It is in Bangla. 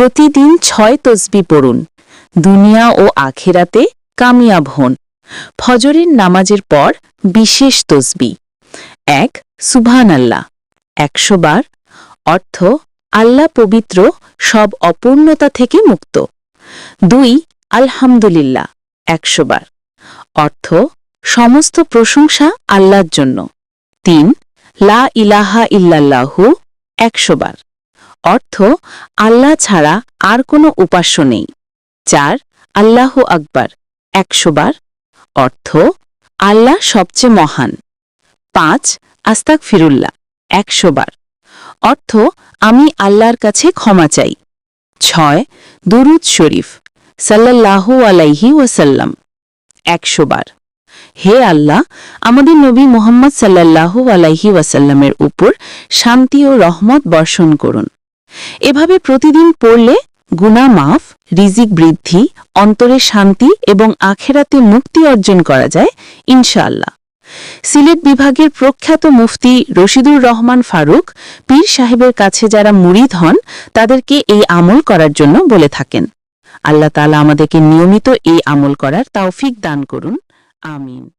প্রতিদিন ছয় তসবি পড়ুন। দুনিয়া ও আখেরাতে কামিয়াব হন। ফজরের নামাজের পর বিশেষ তসবি। এক সুবহান আল্লাহ একশো বার। অর্থ, আল্লাহ পবিত্র, সব অপূর্ণতা থেকে মুক্ত। দুই, আলহামদুলিল্লাহ। একশো বার। অর্থ, সমস্ত প্রশংসা আল্লাহর জন্য। তিন, লা ইলাহা ইল্লাল্লাহু একশো বার। অর্থ, আল্লাহ ছাড়া আর কোনো উপাস্য নেই। চার, আল্লাহ আকবার। একশো বার। অর্থ, আল্লাহ সবচেয়ে মহান। পাঁচ আস্তাক ফিরুল্লাহ একশো বার। অর্থ, আমি আল্লাহর কাছে ক্ষমা চাই। ছয়, দুরুদ শরীফ। সাল্লাল্লাহু আলাইহি ওয়াসাল্লাম। একশো বার। হে আল্লাহ, আমাদের নবী মোহাম্মদ সাল্লাল্লাহু আলাইহি ওয়াসাল্লামের উপর শান্তি ও রহমত বর্ষণ করুন। এভাবে প্রতিদিন পড়লে গুণা মাফ, রিজিক বৃদ্ধি, অন্তরে শান্তি এবং আখেরাতে মুক্তি অর্জন করা যায়, ইনশাআল্লাহ। সিলেট বিভাগের প্রখ্যাত মুফতি রশিদুর রহমান ফারুক, পীর সাহেবের কাছে যারা মুরিদ হন, তাদেরকে এই আমল করার জন্য বলে থাকেন। আল্লাহ তাআলা আমাদেরকে নিয়মিত এই আমল করার তাওফিক দান করুন। আমিন।